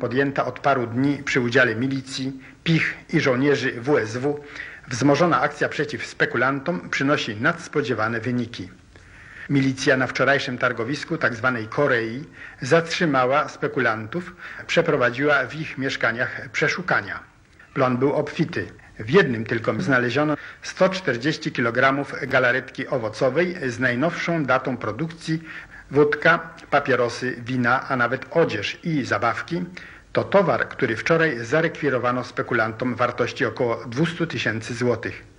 Podjęta od paru dni przy udziale milicji, PICH i żołnierzy WSW wzmożona akcja przeciw spekulantom przynosi nadspodziewane wyniki. Milicja na wczorajszym targowisku tzw. Korei zatrzymała spekulantów, przeprowadziła w ich mieszkaniach przeszukania. Plon był obfity. W jednym tylko znaleziono 140 kg galaretki owocowej z najnowszą datą produkcji, wódka, papierosy, wina, a nawet odzież i zabawki. To towar, który wczoraj zarekwirowano spekulantom wartości około 200 tysięcy złotych.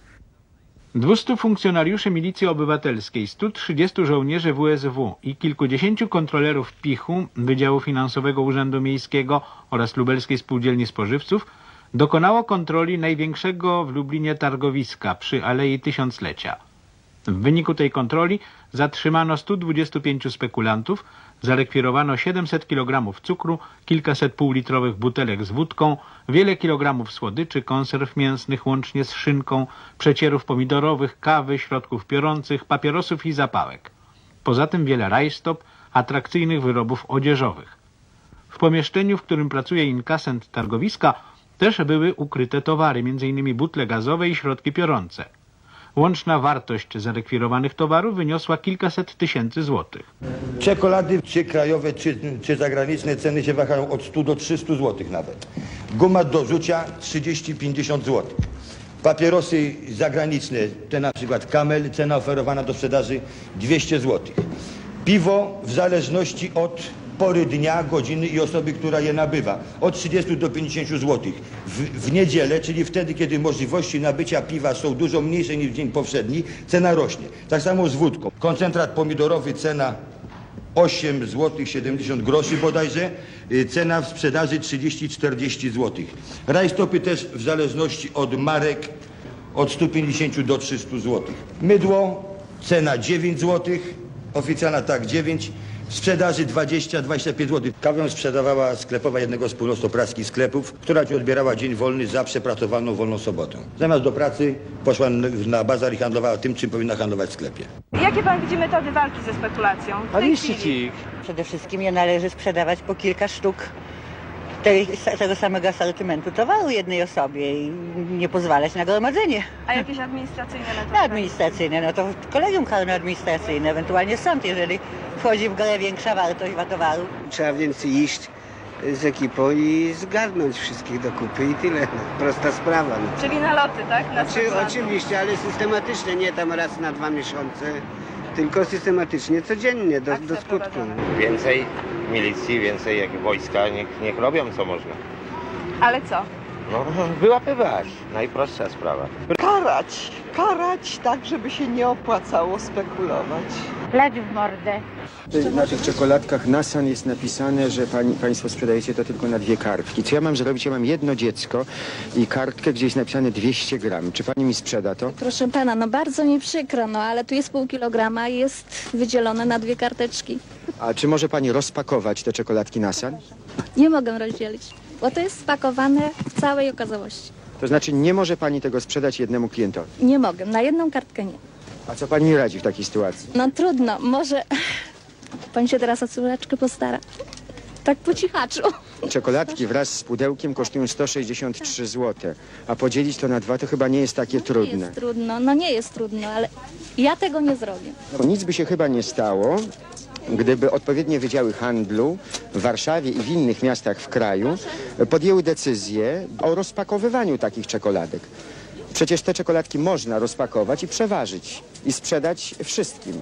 200 funkcjonariuszy Milicji Obywatelskiej, 130 żołnierzy WSW i kilkudziesięciu kontrolerów PICH-u, Wydziału Finansowego Urzędu Miejskiego oraz Lubelskiej Spółdzielni Spożywców dokonało kontroli największego w Lublinie targowiska przy Alei Tysiąclecia. W wyniku tej kontroli zatrzymano 125 spekulantów, zarekwirowano 700 kg cukru, kilkaset półlitrowych butelek z wódką, wiele kilogramów słodyczy, konserw mięsnych łącznie z szynką, przecierów pomidorowych, kawy, środków piorących, papierosów i zapałek. Poza tym wiele rajstop, atrakcyjnych wyrobów odzieżowych. W pomieszczeniu, w którym pracuje inkasent targowiska, też były ukryte towary, m.in. butle gazowe i środki piorące. Łączna wartość zarekwirowanych towarów wyniosła kilkaset tysięcy złotych. Czekolady, czy krajowe, czy, czy zagraniczne, ceny się wahają od 100 do 300 zł nawet. Guma do rzucia 30-50 zł. Papierosy zagraniczne, te na przykład Camel, cena oferowana do sprzedaży 200 zł. Piwo w zależności od pory dnia, godziny i osoby, która je nabywa. Od 30 do 50 zł. W, w niedzielę, czyli wtedy, kiedy możliwości nabycia piwa są dużo mniejsze niż w dzień powszedni, cena rośnie. Tak samo z wódką. Koncentrat pomidorowy, cena 8 zł 70 groszy bodajże, y, cena w sprzedaży 30-40 zł. Rajstopy też w zależności od marek od 150 do 300 zł. Mydło, cena 9 zł, oficjalna tak 9, w sprzedaży 20-25 zł. Kawę sprzedawała sklepowa jednego z północno-praskich sklepów, która ci odbierała dzień wolny za przepracowaną wolną sobotę. Zamiast do pracy poszła na bazar i handlowała tym, czym powinna handlować w sklepie. Jakie pan widzi metody walki ze spekulacją? A niszczyć ich. Przede wszystkim je należy sprzedawać po kilka sztuk tej, tego samego asortymentu towaru jednej osobie i nie pozwalać na gromadzenie. A jakieś administracyjne metody? No, administracyjne, no to kolegium karno-administracyjne, ewentualnie sąd, jeżeli wchodzi w grę większa wartość towaru. Trzeba więcej iść z ekipą i zgarnąć wszystkich do kupy i tyle. No, prosta sprawa. No. Czyli naloty, tak? Na Oczy, spekulantów. oczywiście, ale systematycznie, nie tam raz na dwa miesiące, tylko systematycznie, codziennie, do, Akcja do skutku. Więcej milicji, więcej jak wojska, niech, niech robią co można. Ale co? No, wyłapywać. Najprostsza sprawa. Karać, karać tak, żeby się nie opłacało spekulować. Plać w mordę. Na tych czekoladkach Nasan jest napisane, że pani, państwo sprzedajecie to tylko na dwie kartki. Co ja mam zrobić? Ja mam jedno dziecko i kartkę, gdzie jest napisane 200 gram. Czy pani mi sprzeda to? Proszę pana, no bardzo mi przykro, no ale tu jest pół kilograma i jest wydzielone na dwie karteczki. A czy może pani rozpakować te czekoladki Nasan? Nie mogę rozdzielić, bo to jest spakowane w całej okazałości. To znaczy nie może pani tego sprzedać jednemu klientowi. Nie mogę, na jedną kartkę nie. A co pani radzi w takiej sytuacji? No trudno, może pan się teraz o córeczkę postara. Tak po cichaczu. Czekoladki wraz z pudełkiem kosztują 163 zł, a podzielić to na dwa to chyba nie jest takie Nie trudne. jest trudno, no nie jest trudno, ale ja tego nie zrobię. No, Nic by się chyba nie stało, gdyby odpowiednie wydziały handlu w Warszawie i w innych miastach w kraju podjęły decyzję o rozpakowywaniu takich czekoladek. Przecież te czekoladki można rozpakować i przeważyć i sprzedać wszystkim.